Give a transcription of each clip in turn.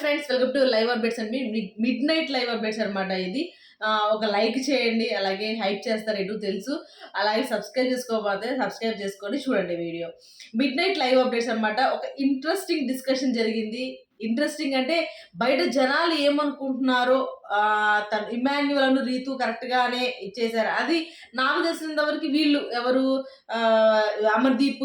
Friends welcome to live updates అండి. Midnight live updates అనమాట ఇది. ఒక లైక్ చేయండి అలాగే హైప్ చేస్తారు ఎటు తెలుసు. అలాగే సబ్స్క్రైబ్ చేసుకోకపోతే సబ్స్క్రైబ్ చేసుకొని చూడండి video midnight live updates అనమాట ఒక ఇంట్రెస్టింగ్ డిస్కషన్ జరిగింది. ఇంట్రెస్టింగ్ అంటే బయట జనాలు ఏమనుకుంటున్నారో తను ఇమాన్యువల్ అను రీతు కరెక్ట్ గానే ఇచ్చేసారు అది నాకు తెలిసినంత వరకు వీళ్ళు ఎవరు అమర్దీప్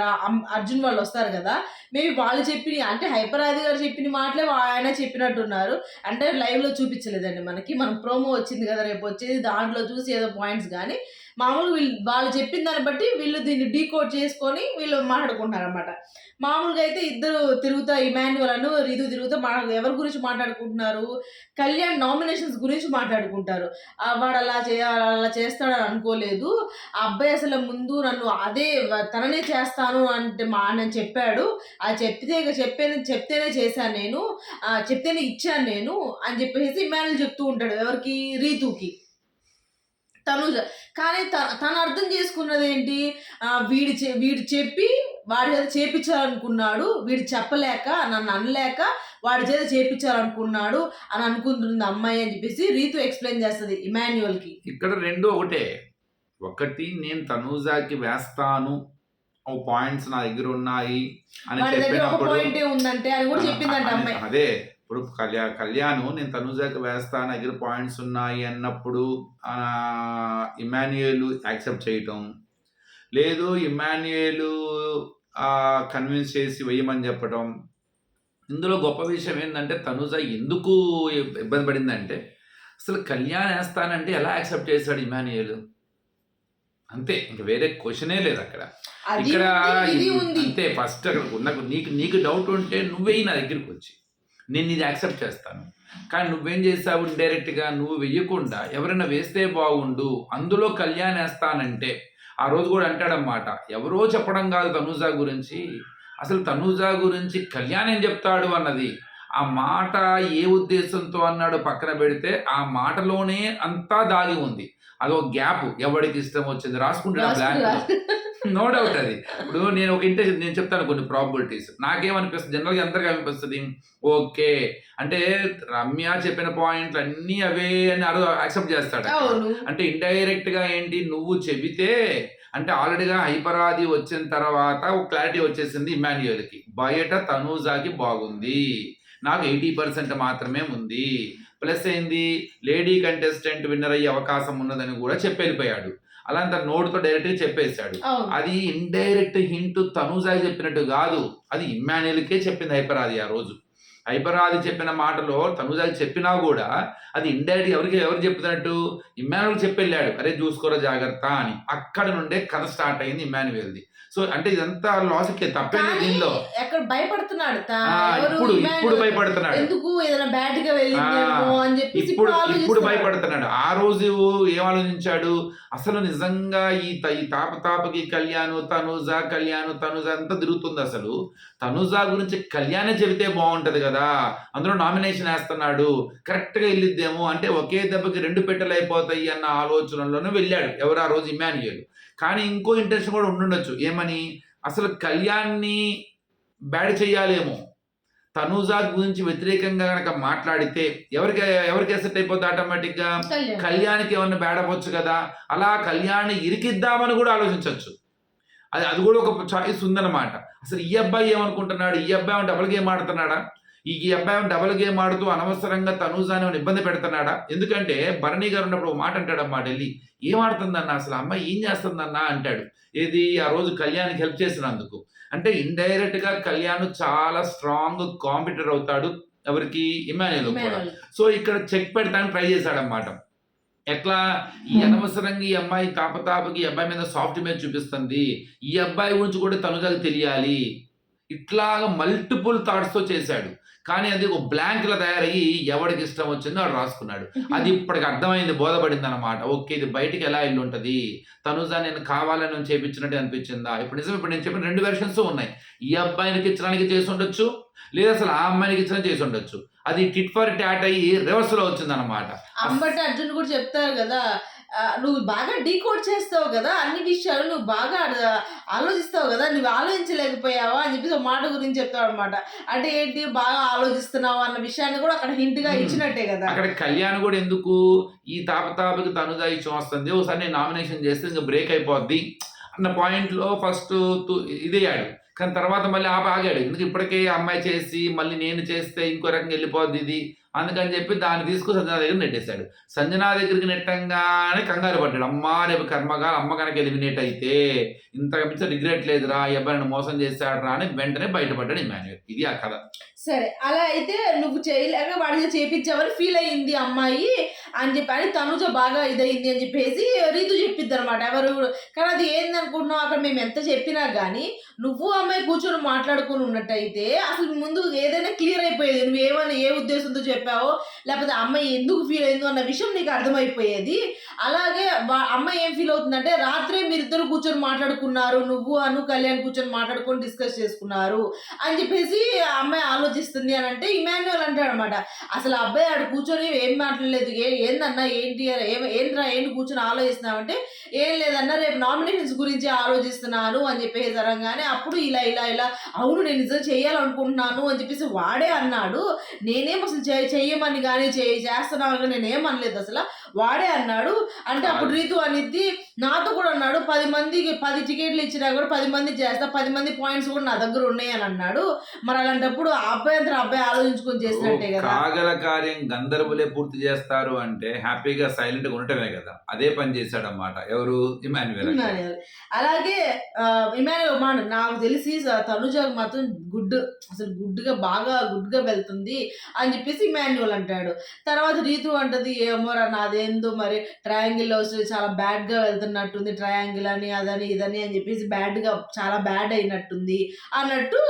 రా- అమ్- అర్జున్ వాళ్ళు వస్తారు కదా మేబీ వాళ్ళు చెప్పిన అంటే హైపర్ గారు చెప్పిన మాటలే ఆయన చెప్పినట్టున్నారు. అంటే లైవ్లో చూపించలేదండి మనకి. మనం ప్రోమో వచ్చింది కదా రేపు వచ్చేది దాంట్లో చూసి ఏదో పాయింట్స్ కానీ మామూలుగా వీళ్ళు వాళ్ళు చెప్పిన దాన్ని బట్టి వీళ్ళు దీన్ని డీకోడ్ చేసుకొని వీళ్ళు మాట్లాడుకుంటున్నారు అనమాట మామూలుగా అయితే ఇద్దరు తిరుగుతా ఇమాన్యువల్ అను రీతు తిరుగుతా మా ఎవరి గురించి మాట్లాడుకుంటున్నారు? కళ్యాణ్ నామినేషన్స్ గురించి మాట్లాడుకుంటారు. వాడు అలా చేయాలి అలా చేస్తాడని అనుకోలేదు. ఆ అబ్బాయి అసలు ముందు నన్ను అదే తననే చేస్తాను అంటే మా నేను చెప్పాడు. అది చెప్తే చెప్పే చెప్తేనే చేశాను నేను. చెప్తేనే ఇచ్చాను నేను అని చెప్పేసి ఇమాన్యుల్ చెప్తూ ఉంటాడు ఎవరికి? రీతుకి. తనుజ. కానీ తను అర్థం చేసుకున్నది ఏంటి వీడి వీడు చెప్పి వాడి చేత చేపించాలనుకున్నాడు వీడు చెప్పలేక నన్ను అనలేక వాడి చేత చేపించాలనుకున్నాడు అని అనుకుంటుంది అమ్మాయి అని చెప్పేసి రీతు ఎక్స్ప్లెయిన్ చేస్తుంది ఇమాన్యువల్కి ఇక్కడ రెండు ఒకటే. ఒకటి నేను తనూజాకి వేస్తాను ఓ పాయింట్స్ నా దగ్గర ఉన్నాయి అని చెప్పినప్పుడు పాయింటే ఉందంటే అని కూడా చెప్పిందంట ఆ, అమ్మాయి. అదే. ఇప్పుడు కళ్యా కళ్యాణ్ నేను తనూజాకి వేస్తాను దగ్గర పాయింట్స్ ఉన్నాయి అన్నప్పుడు ఇమాన్యుయల్ యాక్సెప్ట్ చేయటం. లేదు ఇమాన్యుయల్ కన్విన్స్ చేసి వేయమని చెప్పటం. ఇందులో గొప్ప విషయం ఏంటంటే తనుజ ఎందుకు ఇబ్బంది పడిందంటే అసలు కళ్యాణ్ వేస్తానంటే ఎలా యాక్సెప్ట్ చేశాడు ఇమాన్యుయల్? అంతే ఇంక వేరే క్వశ్చనే లేదు అక్కడ. ఇక్కడ అంతే ఫస్ట్ అక్కడ నాకు నీకు నీకు డౌట్ ఉంటే నువ్వే నా దగ్గరికి వచ్చి. నేను ఇది యాక్సెప్ట్ చేస్తాను. కానీ నువ్వేం చేసావు డైరెక్ట్గా నువ్వు వెయ్యకుండా ఎవరైనా వేస్తే బాగుండు అందులో కళ్యాణ్ వేస్తానంటే ఆ రోజు కూడా అంటాడన్నమాట. ఎవరో చెప్పడం కాదు తనూజా గురించి. అసలు తనూజా గురించి కళ్యాణ్ ఏం చెప్తాడు అన్నది. ఆ మాట ఏ ఉద్దేశంతో అన్నాడు పక్కన పెడితే ఆ మాటలోనే అంతా దాగి ఉంది. అదో గ్యాప్ ఎవరికి ఇష్టం వచ్చింది? బ్లాంక్ రాసుకుని. నో డౌట్ అది. ఇప్పుడు నేను ఒక ఇంటే నేను చెప్తాను కొన్ని ప్రాబిలిటీస్ నాకేమనిపిస్తుంది? జనరల్గా అందరికీ అనిపిస్తుంది. ఓకే. అంటే రమ్య చెప్పిన పాయింట్లు అన్నీ అవే అని అరు యాక్సెప్ట్ చేస్తాడు అంటే ఇండైరెక్ట్గా ఏంటి? నువ్వు చెబితే అంటే ఆల్రెడీగా హైపరాది వచ్చిన తర్వాత ఒక క్లారిటీ వచ్చేసింది ఇమాన్యుయల్కి బయట తనూజాకి బాగుంది. నాకు ఎయిటీ పర్సెంట్ మాత్రమే ఉంది. ప్లస్ ఏంది? లేడీ కంటెస్టెంట్ విన్నర్ అయ్యే అవకాశం ఉన్నదని కూడా చెప్పి వెళ్ళిపోయాడు. అలా తన నోటుతో డైరెక్ట్గా చెప్పేశాడు. అవును. అది ఇండైరెక్ట్ హింట్ తనూజాకి చెప్పినట్టు కాదు. అది ఇమ్మాన్యుయల్కే చెప్పింది హైపరాది ఆ రోజు. హైపరాది చెప్పిన మాటలో తనూజాకి చెప్పినా కూడా అది ఇండైరెక్ట్ ఎవరికి ఎవరు చెప్తున్నట్టు? ఇమ్మాన్యుయల్ చెప్పెళ్ళాడు అరే చూసుకోరా జాగ్రత్త అని. అక్కడ నుండే కథ స్టార్ట్ అయింది ఇమ్మాన్యుయల్ది. సో అంటే ఇదంతా లాజిక్ తప్పేది కానీ దీనిలో. ఎక్కడ భయపడుతున్నాడు ఇప్పుడు ఇప్పుడు భయపడుతున్నాడు. ఎందుకు ఏదైనా బ్యాడ్గా వెళ్ళిందేమో అని ఇప్పుడు ఇప్పుడు. భయపడుతున్నాడు. ఆ రోజు ఏం ఆలోచించాడు? అసలు నిజంగా ఈ ఈ తాప తాపకి కళ్యాణ్ తనుజ కళ్యాణ్ తనుజ అంతా తిరుగుతుంది అసలు. తనుజ గురించి కళ్యాణే చెబితే బాగుంటది కదా. అందులో నామినేషన్ వేస్తున్నాడు. కరెక్ట్గా వెళ్ళిద్దేమో అంటే ఒకే దెబ్బకి రెండు పెట్టెలు అయిపోతాయి అన్న ఆలోచనలోనే వెళ్ళాడు. ఎవరు ఆ రోజు ఇమాన్యుయల్. కానీ ఇంకో ఇంటెన్షన్ కూడా ఉండుండొచ్చు. ఏమని? అసలు కళ్యాణ్ని బ్యాడ్ చెయ్యాలేమో. తనూజా గురించి వ్యతిరేకంగా కనుక మాట్లాడితే ఎవరికి ఎవరికి ఎసెట్ అయిపోద్ది ఆటోమేటిక్గా కళ్యాణ్. కళ్యాణ్కి ఏమన్నా బ్యాడ్ అవ్వచ్చు కదా? అలా కళ్యాణ్ ఇరికిద్దామని కూడా ఆలోచించవచ్చు అది అది కూడా ఒక చాయిస్ ఉందన్నమాట. అసలు ఈ అబ్బాయి ఏమనుకుంటున్నాడు? ఈ అబ్బాయి డబుల్ గేమ్ ఆడుతున్నాడా? ఈ అబ్బాయి డబుల్ గేమ్ ఆడుతూ అనవసరంగా తనూజాని ఏమైనా ఇబ్బంది పెడుతున్నాడా? ఎందుకంటే భరణి గారు ఉన్నప్పుడు ఒక మాట అంటాడు అమ్మా ఢిల్లీ. ఏం ఆడుతుందన్న అసలు? అమ్మాయి ఏం చేస్తుందన్న? అంటాడు. ఏది? ఆ రోజు కళ్యాణ్కి హెల్ప్ చేసినందుకు. అంటే ఇండైరెక్ట్గా కళ్యాణ్ చాలా స్ట్రాంగ్ కాంపిటర్ అవుతాడు ఎవరికి? ఇమాన్యుల్. సో ఇక్కడ చెక్ పెడతానికి ట్రై చేశాడన్నమాట. ఎట్లా? ఈ అనవసరంగా ఈ అమ్మాయి తాపతాపకి ఈ అబ్బాయి మీద సాఫ్ట్ ఇమేజ్ చూపిస్తుంది. ఈ అబ్బాయి గురించి కూడా తనుజాకి తెలియాలి. ఇట్లాగా మల్టిపుల్ థాట్స్తో చేశాడు. కానీ అది ఒక బ్లాంక్ లా తయారయ్యి ఎవరికి ఇష్టం వచ్చిందో వాడు రాసుకున్నాడు. అది ఇప్పటికి అర్థమైంది బోధపడింది అనమాట ఓకే ఇది బయటికి ఎలా వెళ్ళి ఉంటది తనుజా నేను కావాలని చేపించినట్టు అనిపించిందా? ఇప్పుడు నిజం ఇప్పుడు నేను చెప్పిన రెండు వెర్షన్స్ ఉన్నాయి. ఈ అబ్బాయికి ఇచ్చడానికి చేసి ఉండొచ్చు లేదా అసలు ఆ అమ్మాయికి ఇచ్చిన చేసి ఉండొచ్చు. అది టిట్ ఫర్ టాట్ అయ్యి రివర్స్లో వచ్చింది అనమాట అంబటి అర్జున్ కూడా చెప్తారు కదా నువ్వు బాగా డీకోడ్ చేస్తావు కదా అన్ని విషయాలు నువ్వు బాగా ఆలోచిస్తావు కదా నువ్వు ఆలోచించలేకపోయావా అని చెప్పేసి ఒక మాట గురించి చెప్తావు అనమాట అంటే ఏంటి బాగా ఆలోచిస్తున్నావు అన్న విషయాన్ని కూడా అక్కడ హింట్గా. ఇచ్చినట్టే కదా. అక్కడ కళ్యాణ్ కూడా ఎందుకు ఈ తాపతాపకి ఇచ్చి వస్తుంది ఒకసారి నేను నామినేషన్ చేస్తే ఇంకా బ్రేక్ అయిపోద్ది అన్న పాయింట్లో ఫస్ట్ ఇదయ్యాడు కానీ తర్వాత మళ్ళీ ఆప ఆగాడు. ఎందుకు ఇప్పటికే అమ్మాయి చేసి మళ్ళీ నేను చేస్తే ఇంకో రకంగా వెళ్ళిపోద్ది ఇది? అందుకని చెప్పి దాన్ని తీసుకుని సంజనా దగ్గర నెట్టేశాడు. సంజనా దగ్గరికి నెట్టంగానే కంగారు పడ్డాడు. అమ్మా రేపు కర్మగా అమ్మ కనుక ఎలిమినేట్ అయితే ఇంత మించి రిగ్రెట్ లేదురా ఈ మోసం చేశాడు రా అని వెంటనే బయటపడ్డాడు ఇమాన్యుయల్. ఇది ఆ కథ. సరే అలా అయితే నువ్వు చేయలేక వాడిని చేపించావని ఫీల్ అయ్యింది అమ్మాయి అని చెప్పి అని తనుజ బాగా ఇదయింది అని చెప్పేసి రీతు చెప్పిద్ది అనమాట ఎవరు కానీ అది ఏంది అనుకుంటున్నావు? అక్కడ మేము ఎంత చెప్పినా కానీ నువ్వు అమ్మాయి కూర్చొని మాట్లాడుకుని ఉన్నట్టయితే అసలు ముందు ఏదైనా క్లియర్ అయిపోయేది. నువ్వు ఏమని ఏ ఉద్దేశంతో చెప్పావో? లేకపోతే అమ్మాయి ఎందుకు ఫీల్ అయిందో అన్న విషయం నీకు అర్థమైపోయేది. అలాగే అమ్మాయి ఏం ఫీల్ అవుతుందంటే రాత్రే మీరిద్దరు కూర్చొని మాట్లాడుకున్నారు నువ్వు అను కళ్యాణ్ కూర్చొని మాట్లాడుకొని డిస్కస్ చేసుకున్నారు అని చెప్పేసి ఆ అమ్మాయి ఆలోచిస్తుంది అని అంటే ఇమాన్యువల్ అంటాడు అనమాట అసలు అబ్బాయి ఆడు కూర్చొని ఏం మాట్లాడలేదు ఏ ఏందన్నా ఏంటి అని ఏం ఏంట్రా ఏంటి కూర్చొని ఆలోచిస్తున్నామంటే ఏం లేదన్నా రేపు నామినేషన్స్ గురించి ఆలోచిస్తున్నాను అని చెప్పేసి అనగానే అప్పుడు ఇలా ఇలా ఇలా అవును నేను నిజం చేయాలనుకుంటున్నాను అని చెప్పేసి వాడే అన్నాడు. నేనేం అసలు చేయ చెయ్యమని కానీ చేయి చేస్తున్నాను కానీ ఏం అనలేదు అసలు. వాడే అన్నాడు. అంటే అప్పుడు రీతు అనిద్ది నాతో కూడా అన్నాడు పది మందికి పది టికెట్లు ఇచ్చినా కూడా పది మంది చేస్తా పది మంది పాయింట్స్ కూడా నా దగ్గర ఉన్నాయి అని అన్నాడు. మరి అలాంటప్పుడు అబ్బాయి అంతా అబ్బాయి ఆలోచించుకొని చేసినట్టే కదా. కాగల కార్యం గంధర్వులే పూర్తి చేస్తారు అంటే హ్యాపీగా సైలెంట్గా ఉండటమే కదా. అదే పని చేశాడన్నమాట. ఎవరు? ఇమాన్యువల్ అలాగే ఆ, ఇమాన్యుయల్ మాట నాకు తెలిసి తనుజకు మాత్రం గుడ్ అసలు గుడ్గా బాగా గుడ్గా వెళ్తుంది అని చెప్పేసి ఇమాన్యువల్ అంటాడు. తర్వాత రీతు అంటది ఏమోరా అదేందో మరి ట్రయాంగిల్లో వస్తే చాలా బ్యాడ్గా వెళ్తున్నట్టుంది ట్రయాంగిల్ అని అదని ఇదని అని చెప్పేసి బ్యాడ్గా చాలా బ్యాడ్ అయినట్టుంది అన్నట్టు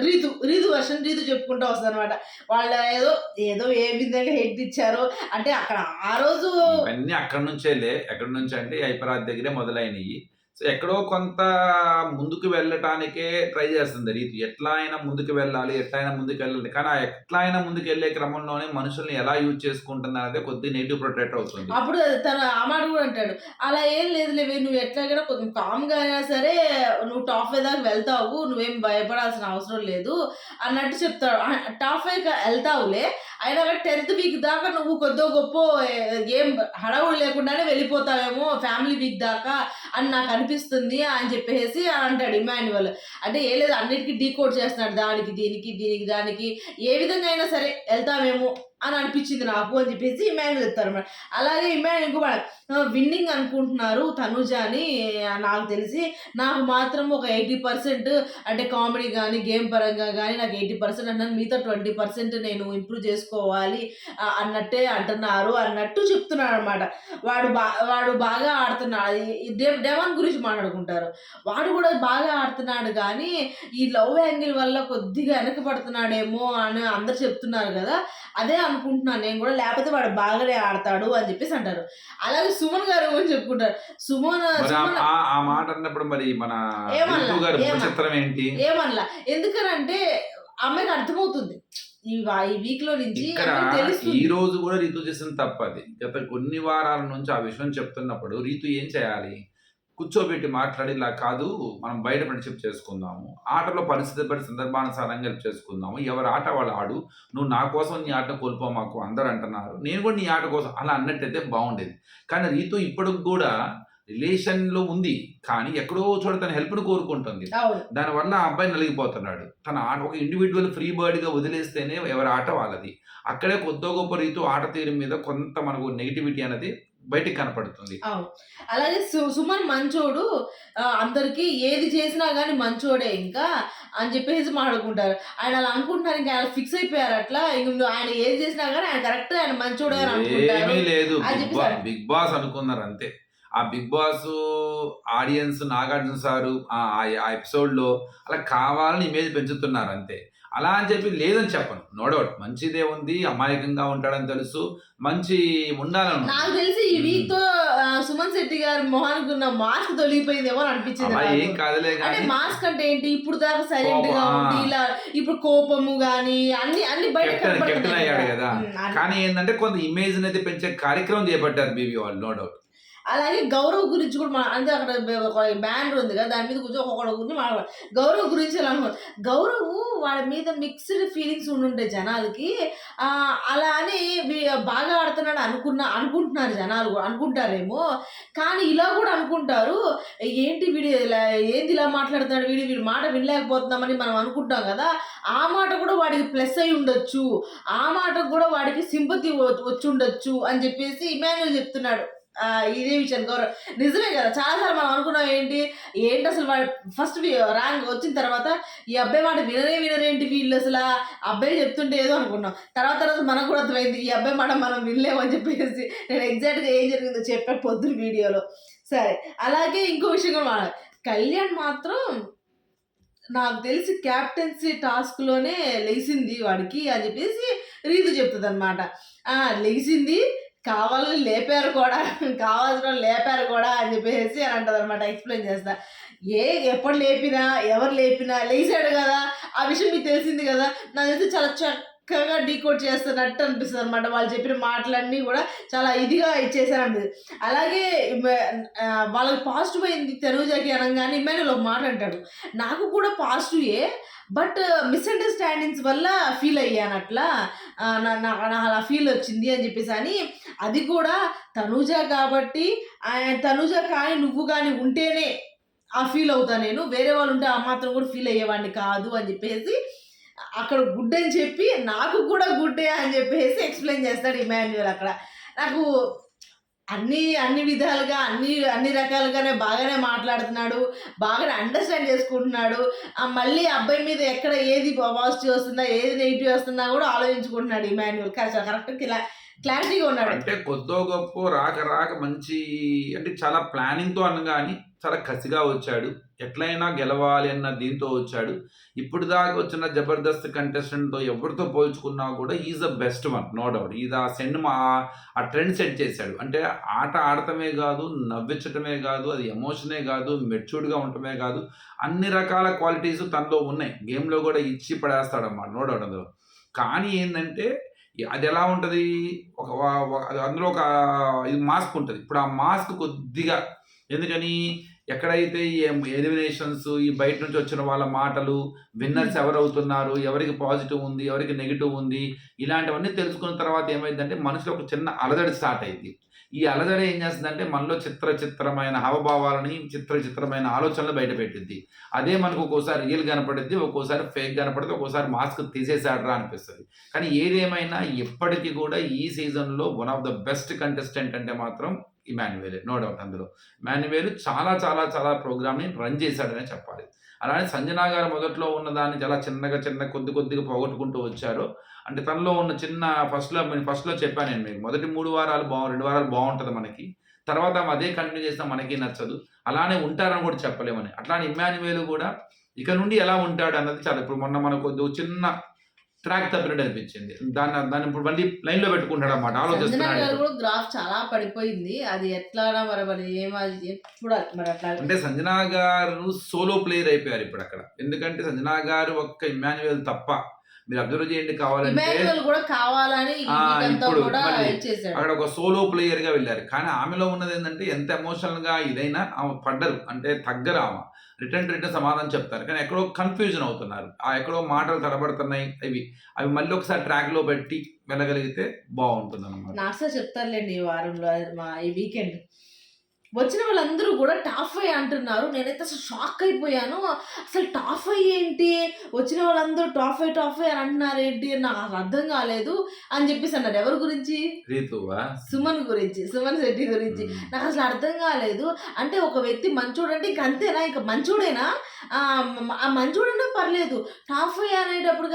రీతు రీతు వర్షన్ రీతు చెప్పుకుంటూ వస్తుంది అనమాట వాళ్ళ ఏదో ఏదో ఏ విధంగా హెడ్ ఇచ్చారో అంటే అక్కడ ఆ రోజు అన్ని అక్కడ నుంచేలే. ఎక్కడి నుంచి అంటే హైపరాజ్ దగ్గరే మొదలైనవి ఎక్కడో కొంత ముందుకు వెళ్ళటానికే ట్రై చేస్తుంది రీతి. ఎట్లా అయినా ముందుకు వెళ్ళాలి ఎట్లా అయినా ముందుకు వెళ్ళాలి. కానీ ఆ ఎట్లా అయినా ముందుకు వెళ్ళే క్రమంలోనే మనుషుల్ని ఎలా యూజ్ చేసుకుంటుంది అనేది కొద్ది నెగిటివ్ ప్రొటెక్ట్ అవుతుంది. అప్పుడు తను ఆ మాట కూడా అంటాడు. అలా ఏం లేదు నువ్వు నువ్వు ఎట్లాగైనా కొంచెం కామ్గా అయినా సరే నువ్వు టాప్ ఫైవ్ దాకా వెళ్తావు నువ్వేం భయపడాల్సిన అవసరం లేదు అన్నట్టు చెప్తాడు. టాప్ ఫైవ్ వెళ్తావులే అయినా కానీ టెన్త్ వీక్ దాకా నువ్వు కొద్దో గొప్ప ఏం హడావుడి లేకుండానే వెళ్ళిపోతావేమో ఫ్యామిలీ వీక్ దాకా అని నాకు అనిపిస్తుంది అని చెప్పేసి అంటాడు ఇమాన్యువల్. అంటే ఏ లేదు అన్నిటికీ డీకోడ్ చేస్తున్నాడు దానికి దీనికి దీనికి దానికి. ఏ విధంగా అయినా సరే వెళ్తామేమో అని అనిపించింది నాకు అని చెప్పేసి ఇమాన్యుల్ చెప్తారు మేడం. అలాగే ఇమాన్యుల్ ఇంకో విన్నింగ్ అనుకుంటున్నారు తనుజ అని నాకు తెలిసి నాకు మాత్రం ఒక ఎయిటీ పర్సెంట్ అంటే కామెడీ కానీ గేమ్ పరంగా కానీ నాకు ఎయిటీ పర్సెంట్ అన్నాను మిగతా ట్వంటీ పర్సెంట్ నేను ఇంప్రూవ్ చేసుకోవాలి అన్నట్టే అంటున్నారు అన్నట్టు చెప్తున్నాడు అనమాట వాడు బా వాడు బాగా ఆడుతున్నాడు. డెవన్ గురించి మాట్లాడుకుంటారు. వాడు కూడా బాగా ఆడుతున్నాడు కానీ ఈ లవ్ యాంగిల్ వల్ల కొద్దిగా వెనకబడుతున్నాడేమో అని అందరు చెప్తున్నారు కదా. అదే అనుకుంటున్నాను నేను కూడా లేకపోతే వాడు బాగానే ఆడతాడు అని చెప్పేసి అంటారు. అలాగే సుమన్ గారు ఏమని చెప్పుకుంటారు. సుమన్ ఆ- మాట అన్నప్పుడు మరి మన చిత్రం ఏంటి? ఏమనలా. ఎందుకనంటే అమ్మాయికి అర్థమవుతుంది. ఈ వీక్లో నుంచి ఈ రోజు కూడా రీతు చేసిన తప్పది. గత కొన్ని వారాల నుంచి ఆ విషయం చెప్తున్నప్పుడు రీతు ఏం చేయాలి? కూర్చోబెట్టి మాట్లాడి ఇలా కాదు మనం బయట ఫ్రెండ్షిప్ చేసుకుందాము. ఆటలో పరిస్థితి పడి సందర్భానుసారంగా help చేసుకుందాము. ఎవరి ఆట వాళ్ళు ఆడు నువ్వు నా కోసం నీ ఆట కోల్పో మాకు అందరు అంటున్నారు. నేను కూడా నీ ఆట కోసం అలా అన్నట్టయితే బాగుండేది. కానీ రీతు ఇప్పటికి కూడా రిలేషన్లో ఉంది. కానీ ఎక్కడో చోట తన హెల్ప్ను కోరుకుంటుంది. దానివల్ల ఆ అబ్బాయి నలిగిపోతున్నాడు. తన ఆట ఒక ఇండివిజువల్ ఫ్రీ బర్డ్గా వదిలేస్తేనే ఎవరి ఆట వాళ్ళది. అక్కడే కొద్దో గొప్ప రీతు ఆట తీరు మీద కొంత మనకు నెగిటివిటీ అనేది బయటికి కనపడుతుంది. అలాగే సుమన్ మంచోడు అందరికీ ఏది చేసినా కానీ మంచోడే ఇంకా అని చెప్పేసి మాట్లాడుకుంటారు. ఆయన అలా అనుకుంటున్నారు ఇంకా ఆయన ఫిక్స్ అయిపోయారు అట్లా. ఆయన ఏది చేసినా కానీ ఆయన కరెక్ట్ ఆయన మంచోడే అని అనుకుంటారు. ఏమీ లేదు బిగ్ బాస్ అనుకున్నారు అంతే. ఆ big boss audience Nagarjuna sir ఆ ఆ ఎపిసోడ్లో అలా కావాలని ఇమేజ్ పెంచుతున్నారు అంతే. అలా అని చెప్పి లేదని చెప్పను నో డౌట్ మంచిదే ఉంది అమాయకంగా ఉంటాడని తెలుసు మంచి ఉండాలని ఉంది. నాకు తెలిసి ఈ వీక్తో సుమన్ శెట్టి గారి మొహానికి ఉన్న మాస్క్ తొలగిపోయిందేమో అని అనిపించింది ఏం. కాదులే అంటే మాస్క్ అంటే ఏంటి ఇప్పుడు దాకా సైలెంట్గా ఉండి ఆ. ఇలా ఇప్పుడు కోపము గాని అన్ని అన్ని బయట కెప్టెన్ అయ్యాడు కదా. కానీ ఏంటంటే కొంత ఇమేజ్ అయితే పెంచే కార్యక్రమం చేపట్టారు బీబీ వాళ్ళు నో డౌట్ అలాగే గౌరవ్ గురించి కూడా మన అంటే అక్కడ బ్యానర్ ఉంది కదా దాని మీద కూర్చొని ఒక్కొక్కటి గురించి మాట్లాడాలి గౌరవ్ గురించి ఎలా అనుకో గౌరవ్ వాడి మీద మిక్స్డ్ ఫీలింగ్స్ ఉండుంటాయి జనాలకి అలా అని బాగా ఆడుతున్నాడు అనుకున్న అనుకుంటున్నారు జనాలు కూడా అనుకుంటారేమో కానీ ఇలా కూడా అనుకుంటారు. ఏంటి వీడు ఇలా ఏంది ఇలా మాట్లాడుతున్నాడు వీడి వీడి మాట వినలేకపోతున్నామని మనం అనుకుంటాం కదా ఆ మాట కూడా వాడికి ప్లస్ అయి ఉండొచ్చు ఆ మాట కూడా వాడికి సింపతి వచ్చి ఉండొచ్చు అని చెప్పేసి ఇమాన్యుల్ చెప్తున్నాడు. ఇదే విషయం గౌరవ్ నిజమే కదా చాలాసార్లు మనం అనుకున్నాం ఏంటి? ఏంటి అసలు వాడు ఫస్ట్ ర్యాంక్ వచ్చిన తర్వాత ఈ అబ్బాయి మాట వినరే వినరేంటి వీళ్ళు అసలు? ఆ అబ్బాయి చెప్తుంటే ఏదో అనుకున్నాం. తర్వాత తర్వాత మనకు కూడా అర్థమైంది ఈ అబ్బాయి మాట మనం వినలేమని చెప్పేసి నేను ఎగ్జాక్ట్గా ఏం జరిగిందో చెప్పాను పొద్దున వీడియోలో. సరే అలాగే ఇంకో విషయం కూడా కళ్యాణ్ మాత్రం నాకు తెలిసి క్యాప్టెన్సీ టాస్క్లోనే లేచింది వాడికి అని చెప్పేసి రీతు చెప్తుంది అనమాట లేచింది కావాలని లేపారు కూడా కావాల్సిన వాళ్ళు లేపారు కూడా అని చెప్పేసి అని అంటది అనమాట ఎక్స్ప్లెయిన్ చేస్తా. ఏ ఎప్పుడు లేపినా ఎవరు లేపినా లేచాడు కదా ఆ విషయం మీకు తెలిసింది కదా నాకు తెలిసి చాలా చక్కగా డీకోడ్ చేస్తున్నట్టు అనిపిస్తుంది అనమాట వాళ్ళు చెప్పిన మాటలన్నీ కూడా చాలా ఇదిగా ఇచ్చేసారు అనిపిస్తుంది అలాగే వాళ్ళకి పాజిటివ్ అయింది తనుజాకి అనగానే ఇమ్మాన్యుల్ ఒక మాట అంటాడు. నాకు కూడా పాజిటివే బట్ మిస్అండర్స్టాండింగ్స్ వల్ల ఫీల్ అయ్యాను అట్లా నా నా- నాకు అలా ఫీల్ వచ్చింది అని చెప్పేసి అని అది కూడా తనుజ కాబట్టి ఆయన తనుజ కానీ నువ్వు కానీ ఉంటేనే ఆ ఫీల్ అవుతా నేను. వేరే వాళ్ళు ఉంటే ఆ మాత్రం కూడా ఫీల్ అయ్యేవాడిని కాదు అని చెప్పేసి అక్కడ గుడ్ అని చెప్పి నాకు కూడా గుడ్డే అని చెప్పేసి ఎక్స్ప్లెయిన్ చేస్తాడు ఇమాన్యువల్ అక్కడ. నాకు అన్ని అన్ని విధాలుగా అన్ని అన్ని రకాలుగానే బాగానే మాట్లాడుతున్నాడు బాగానే అండర్స్టాండ్ చేసుకుంటున్నాడు. మళ్ళీ అబ్బాయి మీద ఎక్కడ ఏది పాజిటివ్ వస్తుందా ఏది నెగిటివ్ వస్తుందా కూడా ఆలోచించుకుంటున్నాడు ఇమాన్యువల్ కరెక్ట్ కరెక్ట్ క్లా క్లారిటీగా ఉన్నాడు. అంటే కొద్దో గొప్ప రాక రాక మంచి అంటే చాలా ప్లానింగ్తో అన్న కానీ చాలా కసిగా వచ్చాడు. ఎట్లయినా గెలవాలి అన్న దీంతో వచ్చాడు. ఇప్పుడు దాకా వచ్చిన జబర్దస్త్ కంటెస్టెంట్తో ఎవరితో పోల్చుకున్నా కూడా is the best one no doubt ఇది ఆ సెండ్ మా ఆ ట్రెండ్ సెట్ చేశాడు. అంటే ఆట ఆడటమే కాదు నవ్వించటమే కాదు అది ఎమోషనే కాదు మెచ్యూర్డ్గా ఉండటమే కాదు అన్ని రకాల క్వాలిటీస్ తనలో ఉన్నాయి. గేమ్లో కూడా ఇచ్చి పడేస్తాడన్నమాట నో డౌట్ అందులో. కానీ ఏంటంటే అది ఎలా ఉంటుంది? ఒక అందులో ఒక ఇది మాస్క్ ఉంటుంది. ఇప్పుడు ఆ మాస్క్ కొద్దిగా ఎందుకని? ఎక్కడైతే ఈ ఎలిమినేషన్స్ ఈ బయట నుంచి వచ్చిన వాళ్ళ మాటలు విన్నర్స్ ఎవరు అవుతున్నారు ఎవరికి పాజిటివ్ ఉంది ఎవరికి నెగిటివ్ ఉంది ఇలాంటివన్నీ తెలుసుకున్న తర్వాత ఏమైందంటే మనిషిలో ఒక చిన్న అలజడి స్టార్ట్ అయింది. ఈ అలజడి ఏం చేస్తుందంటే మనలో చిత్ర చిత్రమైన హావభావాలని చిత్ర చిత్రమైన ఆలోచనలు బయట పెట్టింది అదే మనకు ఒక్కోసారి రియల్ కనపడుద్ది ఒక్కోసారి ఫేక్ కనపడుతుంది ఒక్కోసారి మాస్క్ తీసేసాడరా అనిపిస్తుంది. కానీ ఏదేమైనా ఎప్పటికీ కూడా ఈ సీజన్లో one of the best contestant అంటే మాత్రం ఇమాన్యువేల్ నో డౌట్ అందులో. ఇమాన్యువేల్ చాలా చాలా చాలా ప్రోగ్రామ్ని రన్ చేశాడనే చెప్పాలి. అలానే సంజనా గారు మొదట్లో ఉన్న దాన్ని చాలా చిన్నగా చిన్న కొద్ది కొద్దిగా పోగొట్టుకుంటూ వచ్చారు. అంటే తనలో ఉన్న చిన్న ఫస్ట్లో ఫస్ట్లో చెప్పాను నేను మీకు. మొదటి మూడు వారాలు బాగు రెండు వారాలు బాగుంటుంది మనకి. తర్వాత అదే కంటిన్యూ చేసినా మనకి నచ్చదు. అలానే ఉంటారని కూడా చెప్పలేమని. అట్లానే ఇమాన్యువేల్ కూడా ఇక నుండి ఎలా ఉంటాడు అన్నది చాలా ఇప్పుడు మొన్న మనకు చిన్న ట్రాక్ తప్పినట్టు అనిపించింది. దాన్ని దాన్ని ఇప్పుడు మళ్ళీ లైన్లో పెట్టుకుంటాడు అన్నమాట. ఆలోచిస్తున్నాడు గ్రాఫ్ చాలా పడిపోయింది. అది ఎట్లా మరి మరి అంటే సంజనా గారు సోలో ప్లేయర్ అయిపోయారు ఇప్పుడు అక్కడ. ఎందుకంటే సంజనా గారు ఒక్క ఇమాన్యువల్ తప్ప మీరు అబ్జర్వ్ చేయండి కావాలంటే ఇప్పుడు అక్కడ ఒక సోలో ప్లేయర్గా వెళ్ళారు. కానీ ఆమెలో ఉన్నది ఏంటంటే ఎంత ఎమోషనల్గా ఇదైనా ఆమె పడ్డరు. అంటే తగ్గరు ఆమె. రిటర్న్ రిటర్న్ సమాధానం చెప్తారు. కానీ ఎక్కడో కన్ఫ్యూజన్ అవుతున్నారు. ఆ ఎక్కడో మాటలు తడబడుతున్నాయి. అవి అవి మళ్ళీ ఒకసారి ట్రాక్లో పెట్టి వెళ్ళగలిగితే బాగుంటుంది అనమాట నాకు చెప్తారులేండి ఈ వారంలో మా ఈ వీకెండ్ వచ్చిన వాళ్ళందరూ కూడా టాప్ ఫైవ్ అంటున్నారు. నేనైతే అసలు షాక్ అయిపోయాను. అసలు టాప్ ఫైవ్ ఏంటి? వచ్చిన వాళ్ళందరూ టాప్ ఫైవ్ టాప్ ఫైవ్ అని అంటున్నారు ఏంటి? నాకు అసలు అర్థం కాలేదు అని చెప్పేసి అన్నారు. ఎవరి గురించి? సుమన్ గురించి సుమన్ శెట్టి గురించి. నాకు అసలు అర్థం కాలేదు. అంటే ఒక వ్యక్తి మంచోడు అంటే ఇంక అంతేనా? ఇంకా మంచోడేనా? ఆ మ- ఆ మంచోడైనా పర్లేదు. టాప్ ఫైవ్ అనేటప్పుడు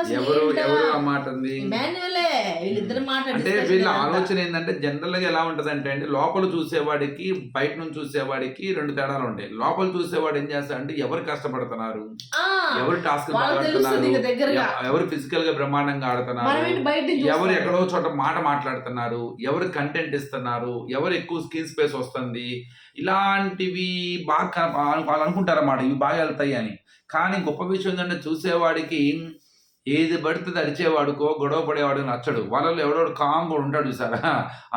ఇమాన్యువలే వీళ్ళిద్దరు మాట అంటే discussion వీళ్ళ. ఆలోచన ఏంటంటే జనరల్గా ఎలా ఉంటది అంటే లోపల చూసేవాడికి బయట నుంచి చూసేవాడికి రెండు తేడాలు ఉంటాయి. లోపల చూసేవాడు ఏం చేస్తాడు అంటే ఎవరు కష్టపడుతున్నారు? ఎవరు టాస్క్ ఎవరు ఫిజికల్గా బ్రహ్మాండంగా ఆడుతున్నారు? ఎవరు చూస్తాం. ఎక్కడో చోట మాట మాట్లాడుతున్నారు? ఎవరు కంటెంట్ ఇస్తున్నారు? ఎవరు ఎక్కువ స్క్రీన్ స్పేస్ వస్తుంది? ఇలాంటివి బాగా వాళ్ళు అనుకుంటారన్నమాట ఇవి బాగా వెళ్తాయి అని. కానీ గొప్ప విషయం ఏంటంటే చూసేవాడికి ఏది పడితే అది అరిచేవాడుకో గొడవ పడేవాడు నచ్చడు. వాళ్ళలో ఎవడో కాంగా ఉంటాడు సార్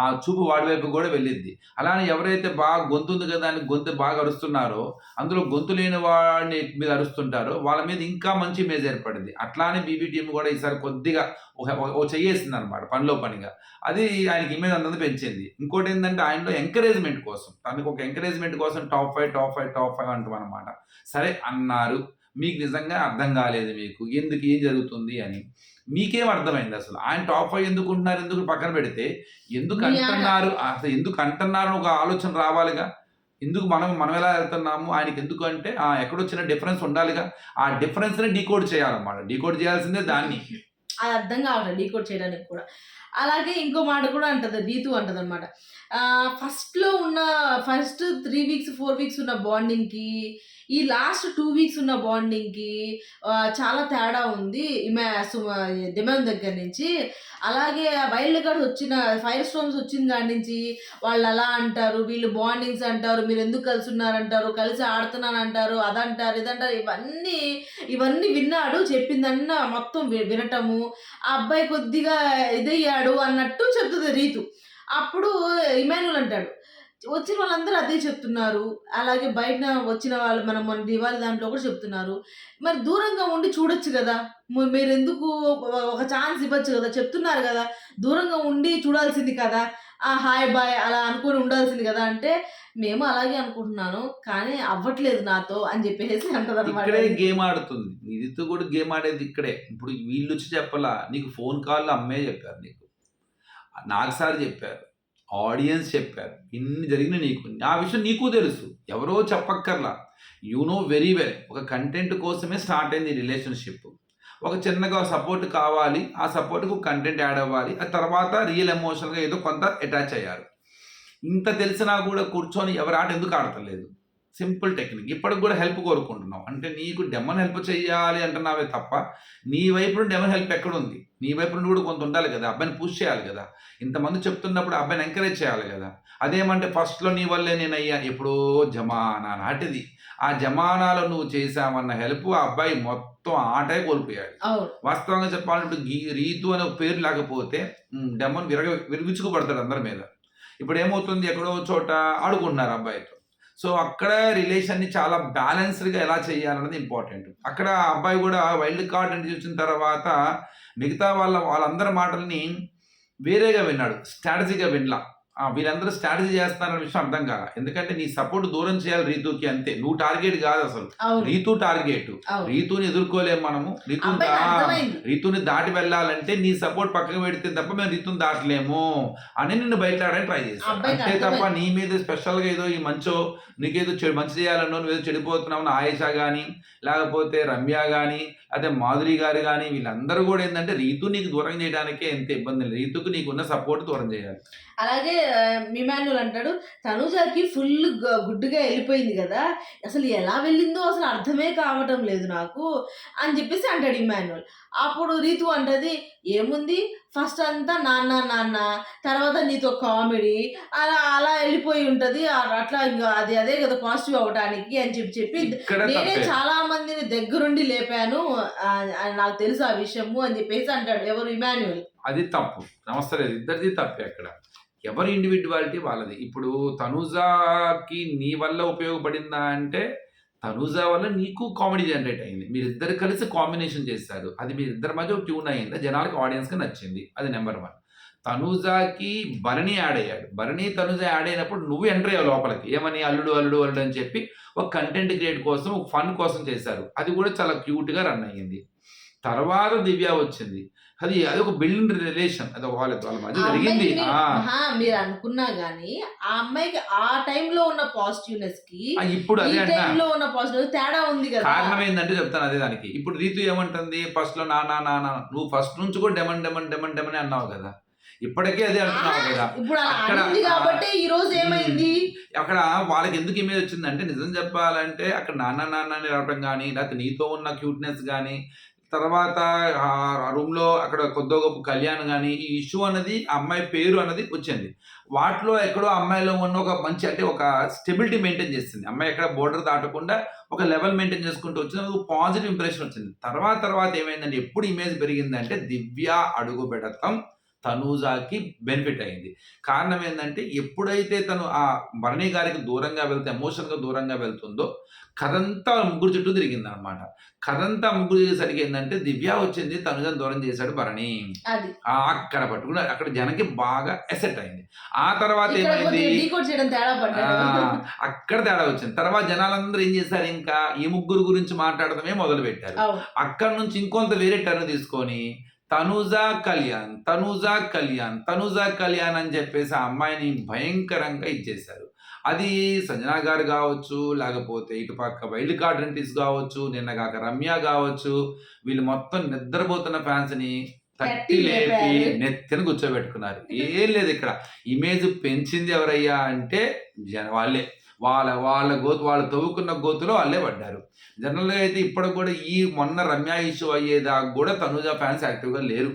ఆ చూపు వాడి వైపు కూడా వెళ్ళిద్ది. అలానే ఎవరైతే బాగా గొంతు ఉంది కదా అని గొంతు బాగా అరుస్తున్నారో అందులో గొంతు లేని వాడిని మీద అరుస్తుంటారో వాళ్ళ మీద ఇంకా మంచి ఇమేజ్ ఏర్పడింది. అట్లానే బీబీ టీం కూడా ఈసారి కొద్దిగా ఒక ఓ చెయ్యేసింది అనమాట పనిలో పనిగా. అది ఆయనకి ఇమేజ్ అంతంత పెంచింది. ఇంకోటి ఏంటంటే ఆయనలో ఎంకరేజ్మెంట్ కోసం. తనకు ఒక ఎంకరేజ్మెంట్ కోసం top five top five top five అంటాం అనమాట సరే అన్నారు. మీకు నిజంగా అర్థం కాలేదు మీకు. ఎందుకు? ఏం జరుగుతుంది అని. మీకేం అర్థమైంది అసలు? ఆయన టాప్ ఫైవ్ ఎందుకు ఉంటున్నారు? ఎందుకు పక్కన పెడితే? ఎందుకు. అంటున్నారు? అసలు ఎందుకు అంటున్నారు ఒక ఆలోచన రావాలిగా? ఎందుకు మనం మనం ఎలా వెళ్తున్నాము? ఆయనకి ఎందుకు అంటే ఆ ఎక్కడొచ్చిన డిఫరెన్స్ ఉండాలిగా? ఆ డిఫరెన్స్ని డీకోడ్ చేయాలన్నమాట. డీకోడ్ చేయాల్సిందే దాన్ని. అది అర్థం కావట్లేదు డీకోడ్ చేయడానికి కూడా. అలాగే ఇంకో మాట కూడా అంటది రీతు అంటది అనమాట ఫస్ట్లో ఉన్న first three weeks four weeks ఉన్న బాండింగ్కి ఈ లాస్ట్ టూ వీక్స్ ఉన్న బాండింగ్కి చాలా తేడా ఉంది. ఈమె డిమాండ్ దగ్గర నుంచి. అలాగే వైల్డ్ కార్డ్ వచ్చిన ఫైర్ స్టోన్స్ వచ్చిన దాని నుంచి వాళ్ళు అలా అంటారు. వీళ్ళు బాండింగ్స్ అంటారు. మీరు ఎందుకు కలిసి ఉన్నారంటారు కలిసి ఆడుతున్నాను అంటారు అదంటారు ఇదంటారు. ఇవన్నీ ఇవన్నీ విన్నాడు. చెప్పిందన్న మొత్తం వి- వినటము. ఆ అబ్బాయి కొద్దిగా ఇదయ్యాడు అన్నట్టు చెప్తుంది రీతు. అప్పుడు ఇమానుల్ అంటాడు వచ్చిన వాళ్ళందరూ అదే చెప్తున్నారు. అలాగే బయట వచ్చిన వాళ్ళు మనం మన దివాళి దాంట్లో కూడా చెప్తున్నారు. మరి దూరంగా ఉండి చూడొచ్చు కదా. మీరు ఎందుకు ఒక- ఛాన్స్ ఇవ్వచ్చు కదా. చెప్తున్నారు కదా. దూరంగా ఉండి చూడాల్సింది కదా. ఆ హాయ్ బాయ్ అలా అనుకుని ఉండాల్సింది కదా అంటే మేము అలాగే అనుకుంటున్నాను. కానీ అవ్వట్లేదు నాతో అని చెప్పేసి అంటది ఇక్కడే గేమ్ ఆడుతుంది. నిధితో కూడా గేమ్ ఆడేది ఇక్కడే. ఇప్పుడు వీళ్ళు వచ్చి చెప్పాలా నీకు ఫోన్ కాల్ అమ్మే చెప్పారు నీకు. నాకు సార్ చెప్పారు. ఆడియన్స్ చెప్పారు. ఇన్ని జరిగిన నీకు. ఆ విషయం నీకు తెలుసు. ఎవరో చెప్పక్కర్లా. యు నో వెరీ వెల్ ఒక కంటెంట్ కోసమే స్టార్ట్ అయింది రిలేషన్షిప్ ఒక చిన్నగా సపోర్ట్ కావాలి. ఆ సపోర్ట్కు కంటెంట్ యాడ్ అవ్వాలి. ఆ తర్వాత రియల్ ఎమోషనల్గా ఏదో కొంత అటాచ్ అయ్యారు. ఇంత తెలిసినా కూడా కూర్చొని ఎవరు ఆట ఎందుకు ఆడతలేదు? Simple technique. ఇప్పటికి కూడా హెల్ప్ కోరుకుంటున్నావు. అంటే నీకు డెమన్ హెల్ప్ చేయాలి అంటున్నావే తప్ప నీ వైపు నుండి డెమన్ హెల్ప్ ఎక్కడ ఉంది నీ వైపు నుండి కూడా కొంత ఉండాలి కదా. అబ్బాయిని పుష్ చేయాలి కదా. ఇంతమంది చెప్తున్నప్పుడు అబ్బాయిని ఎంకరేజ్ చేయాలి కదా. అదేమంటే ఫస్ట్లో నీ వల్లే నేను అయ్యా. ఎప్పుడో జమానా నాటిది. ఆ జమానాలో నువ్వు చేసామన్న హెల్ప్ ఆ అబ్బాయి మొత్తం ఆటే కోల్పోయాడు. వాస్తవంగా చెప్పాలంటే ఇప్పుడు గీ- రీతు అనే పేరు లేకపోతే డెమన్ విరగ విరుచుకుపడతాడు అందరి మీద. ఇప్పుడు ఏమవుతుంది? ఎక్కడో చోట ఆడుకుంటున్నారు అబ్బాయితో సో అక్కడ రిలేషన్ని చాలా బ్యాలెన్స్డ్గా ఎలా చేయాలన్నది ఇంపార్టెంట్ అక్కడ ఆ అబ్బాయి కూడా వైల్డ్ కార్డ్ అని చూసిన తర్వాత మిగతా వాళ్ళ వాళ్ళందరి మాటల్ని వేరేగా విన్నాడు స్ట్రాటజీగా వినలా. వీళ్ళందరూ స్ట్రాటజీ చేస్తున్నారన్న విషయం అర్థం కాల ఎందుకంటే నీ సపోర్ట్ దూరం చేయాలి రీతుకి అంతే. నువ్వు టార్గెట్ కాదు అసలు. రీతు టార్గెట్ రీతుని ఎదుర్కోలేము మనము. రీతు రీతుని దాటి వెళ్ళాలంటే నీ సపోర్ట్ పక్కకు పెడితే తప్ప మేము రీతుని దాటలేము అని నిన్ను బయటలాడని ట్రై చేస్తాను అంతే తప్ప. నీ మీద స్పెషల్గా ఏదో ఈ మంచో నీకేదో మంచి చేయాలన్నో నువ్వేదో చెడిపోతున్నావు ఆయేషా కానీ లేకపోతే రమ్య కానీ అదే మాధురి గారు కానీ వీళ్ళందరూ కూడా ఏంటంటే రీతు నీకు దూరం చేయడానికే ఎంత ఇబ్బంది లేదు. రీతుకు నీకున్న సపోర్ట్ దూరం చేయాలి. అలాగే మిమాన్యుల్ అంటాడు తనుజాకి ఫుల్ గుడ్డుగా వెళ్ళిపోయింది కదా అసలు ఎలా వెళ్ళిందో అసలు అర్థమే కావటం లేదు నాకు అని చెప్పేసి అంటాడు ఇమాన్యుల్ అప్పుడు రీతు అంటది ఏముంది ఫస్ట్ అంతా నాన్న నాన్న తర్వాత నీతో కామెడీ అలా అలా వెళ్ళిపోయి ఉంటది అట్లా ఇంకా అది అదే కదా పాజిటివ్ అవడానికి అని చెప్పి చెప్పి నేనే చాలా మందిని దగ్గరుండి లేపాను నాకు తెలుసు ఆ విషయము అని చెప్పేసి అంటాడు ఎవరు ఇమాన్యుల్ అది తప్పు. నమస్తే ఇద్దరిది తప్పే అక్కడ. ఎవరి ఇండివిజువాలిటీ వాళ్ళది. ఇప్పుడు తనుజాకి నీ వల్ల ఉపయోగపడిందా అంటే తనుజా వల్ల నీకు కామెడీ జనరేట్ అయింది. మీరిద్దరు కలిసి కాంబినేషన్ చేశారు. అది మీరిద్దరి మధ్య ట్యూన్ అయింది జనాలకు ఆడియన్స్కి నచ్చింది. అది నెంబర్ వన్ తనుజాకి భరణి యాడ్ అయ్యాడు. భరణి తనుజ యాడ్ అయినప్పుడు నువ్వు ఎంటర్ అయ్యావు లోపలికి. ఏమని? అల్లుడు అల్లుడు అల్లుడు అని చెప్పి ఒక కంటెంట్ క్రియేట్ కోసం ఒక ఫన్ కోసం చేశారు. అది కూడా చాలా క్యూట్గా రన్ అయ్యింది. తర్వాత దివ్య వచ్చింది. అది అది ఒక బిల్డింగ్ రిలేషన్ అది వాళ్ళ వాళ్ళ మధ్య జరిగింది. మీరు- అనుకున్నా గానీ ఆ అమ్మాయికి ఆ టైంలో ఉన్న పాజిటివ్నెస్కి ఇప్పుడు అదే టైంలో ఉన్న పాజిటివ్ తేడా ఉంది కదా. కారణం ఏంటంటే చెప్తాను అదే దానికి. ఇప్పుడు రీతు ఏమంటుంది? ఫస్ట్లో నా నా నా నా నువ్వు ఫస్ట్ నుంచి కూడా డెమన్ డెమన్ డెమన్ డెమన్ అన్నావు కదా. ఇప్పటికే అదే అంటున్నావు కదా. అక్కడ- కాబట్టి ఈ రోజు ఏమైంది? అక్కడ వాళ్ళకి ఎందుకు ఇమేజ్ వచ్చిందంటే నిజం చెప్పాలంటే అక్కడ నాన్న నాన్న అని రావటం కానీ లేకపోతే నీతో ఉన్న క్యూట్నెస్ కానీ తర్వాత ఆ రూమ్లో అక్కడ కొద్ది గొప్ప కళ్యాణ్ కానీ ఈ ఇష్యూ అన్నది అమ్మాయి పేరు అన్నది వచ్చింది. వాటిలో ఎక్కడో అమ్మాయిలో ఉన్న ఒక మంచి అంటే ఒక స్టెబిలిటీ మెయింటైన్ చేస్తుంది. అమ్మాయి ఎక్కడ బోర్డర్ దాటకుండా ఒక లెవెల్ మెయింటైన్ చేసుకుంటూ వచ్చింది ఒక పాజిటివ్ ఇంప్రెషన్ వచ్చింది. తర్వాత తర్వాత ఏమైందంటే ఎప్పుడు ఇమేజ్ పెరిగిందంటే దివ్య అడుగు పెడతాం. తనూజాకి బెనిఫిట్ అయింది. కారణం ఏంటంటే ఎప్పుడైతే తను ఆ భరణి గారికి దూరంగా వెళ్తే ఎమోషన్గా దూరంగా వెళ్తుందో కథంతా ముగ్గురు చుట్టూ తిరిగింది అనమాట కథంతా ముగ్గురు చేసేసరికి ఏంటంటే దివ్య వచ్చింది తనుజాని దూరం చేశాడు భరణి. అక్కడ పట్టుకుని అక్కడ జనకి బాగా ఎసెట్ అయింది. ఆ తర్వాత ఏమైంది? అక్కడ తేడా వచ్చింది. తర్వాత జనాలందరూ ఏం చేశారు ఇంకా? ఈ ముగ్గురు గురించి మాట్లాడడమే మొదలు పెట్టారు అక్కడ నుంచి ఇంకొంత వేరే టర్న్ తీసుకొని తనుజా కళ్యాణ్ తనుజా కళ్యాణ్ తనుజా కళ్యాణ్ అని చెప్పేసి ఆ అమ్మాయిని భయంకరంగా ఇచ్చేశారు. అది సంజనా గారు కావచ్చు లేకపోతే ఇటుపక్క వైల్డ్ కార్డ్ రెంటిస్ కావచ్చు నిన్న కాక రమ్య కావచ్చు వీళ్ళు మొత్తం నిద్రపోతున్న ఫ్యాన్స్ని తట్టి లేపి. నెత్తిన కూర్చోబెట్టుకున్నారు. ఏం లేదు ఇక్కడ. ఇమేజ్ పెంచింది ఎవరయ్యా అంటే జన వాళ్ళే. వాళ్ళ వాళ్ళ గోతు వాళ్ళు తవ్వుకున్న గోతులో వాళ్ళే పడ్డారు. జనరల్గా అయితే ఇప్పటికి కూడా ఈ మొన్న రమ్య ఇష్యూ అయ్యేదాకా కూడా తనుజా ఫ్యాన్స్ యాక్టివ్గా లేరు.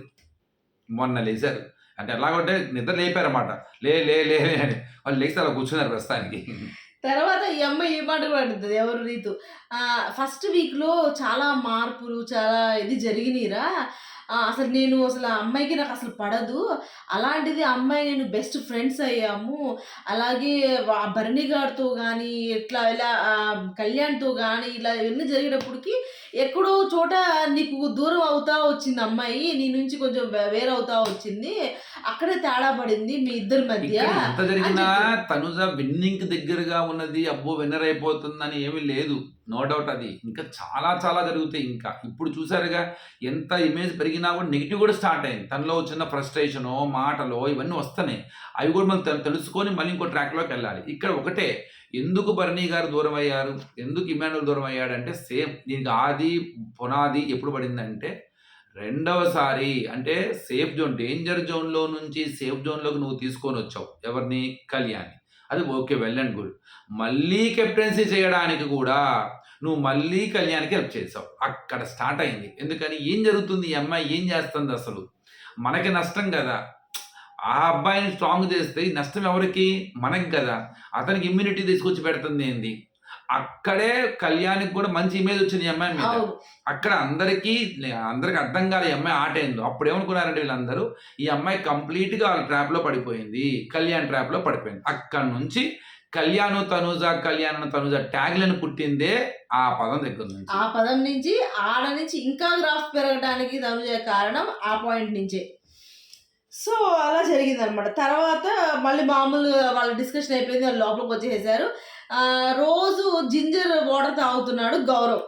మొన్న లేచారు. అంటే ఎలాగంటే నిద్ర లేపారన్నమాట. లే లే లే అని. వాళ్ళు లేచి అలా కూర్చున్నారు ప్రస్తుతానికి. తర్వాత ఈ అమ్మాయి ఏ మాట కూడా అంటుంది ఎవరు రీతు? ఫస్ట్ వీక్లో చాలా మార్పులు చాలా ఇది జరిగినాయిరా అసలు నేను అసలు ఆ అమ్మాయికి నాకు అసలు పడదు. అలాంటిది అమ్మాయి నేను బెస్ట్ ఫ్రెండ్స్ అయ్యాము. అలాగే భరణి గారితో కానీ ఇట్లా ఇలా కళ్యాణ్తో కానీ ఇలా ఇవన్నీ జరిగేటప్పటికి ఎక్కడో చోట నీకు దూరం అవుతా వచ్చింది అమ్మాయి నీ నుంచి కొంచెం వేరవుతా వచ్చింది. అక్కడే తేడా పడింది మీ ఇద్దరి మధ్య. ఎంత జరిగినా తనుజ విన్నింగ్ దగ్గరగా ఉన్నది అబ్బో విన్నర్ అయిపోతుందని ఏమీ లేదు. నో డౌట్ అది. ఇంకా చాలా చాలా జరుగుతాయి ఇంకా. ఇప్పుడు చూసారుగా ఎంత ఇమేజ్ పెరిగినా కూడా నెగిటివ్ కూడా స్టార్ట్ అయింది. తనలో చిన్న ఫ్రస్ట్రేషను మాటలో ఇవన్నీ వస్తున్నాయి. అవి కూడా మనం తెలు- తెలుసుకొని మళ్ళీ ఇంకో ట్రాక్లోకి వెళ్ళాలి. ఇక్కడ ఒకటే ఎందుకు భరణి గారు దూరం అయ్యారు ఎందుకు ఇమానుల్ దూరం అయ్యాడంటే సేమ్ దీనికి ఆది పునాది ఎప్పుడు పడిందంటే రెండవసారి అంటే సేఫ్ జోన్ డేంజర్ జోన్లో నుంచి సేఫ్ జోన్లోకి నువ్వు తీసుకొని వచ్చావు. ఎవరిని? కళ్యాణ్ అది ఓకే వెల్ అండ్ గుడ్. మళ్ళీ కెప్టెన్సీ చేయడానికి కూడా నువ్వు మళ్ళీ కళ్యాణ్కి హెల్ప్ చేసావు అక్కడ స్టార్ట్ అయింది. ఎందుకని? ఏం జరుగుతుంది? ఈ అమ్మాయి ఏం చేస్తుంది అసలు? మనకి నష్టం కదా. ఆ అబ్బాయిని స్ట్రాంగ్ చేస్తే నష్టం ఎవరికి? మనకి కదా. అతనికి ఇమ్యూనిటీ తీసుకొచ్చి పెడుతుంది ఏంది? అక్కడే కళ్యాణ్కి కూడా మంచి ఇమేజ్ వచ్చింది ఈ అమ్మాయి మీద. అక్కడ అందరికీ అందరికి అర్థం కాలే ఈ అమ్మాయి ఆట ఏందో. అప్పుడు ఏమనుకున్నారంటే వీళ్ళందరూ ఈ అమ్మాయి కంప్లీట్గా వాళ్ళ ట్రాప్లో పడిపోయింది. కళ్యాణ్ ట్రాప్లో పడిపోయింది. అక్కడ నుంచి కళ్యాణ్ తనుజ కళ్యాణ్ తనుజ ట్యాగ్లను పుట్టిందే ఆ పదం దగ్గర నుంచి. ఆ పదం నుంచి ఆడ నుంచి ఇంకా గ్రాఫ్ పెరగడానికి తనుజ కారణం ఆ పాయింట్ నుంచే. సో అలా జరిగింది అనమాట తర్వాత మళ్ళీ మామూలుగా వాళ్ళ డిస్కషన్ అయిపోయింది వాళ్ళు లోపలికి వచ్చేసారు రోజు జింజర్ వాటర్ తాగుతున్నాడు గౌరవ్.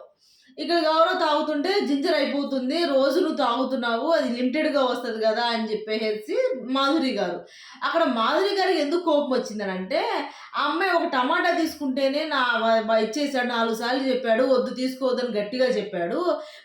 ఇక్కడ గౌరవ్ తాగుతుంటే జింజర్ అయిపోతుంది రోజు నువ్వు తాగుతున్నావు అది లిమిటెడ్గా వస్తుంది కదా అని చెప్పేసి మాధురి గారు. అక్కడ మాధురి గారికి ఎందుకు కోపం వచ్చిందనంటే ఆ అమ్మాయి ఒక టమాటా తీసుకుంటేనే నా ఇచ్చేసాడు నాలుగు సార్లు చెప్పాడు వద్దు తీసుకోవద్దని గట్టిగా చెప్పాడు.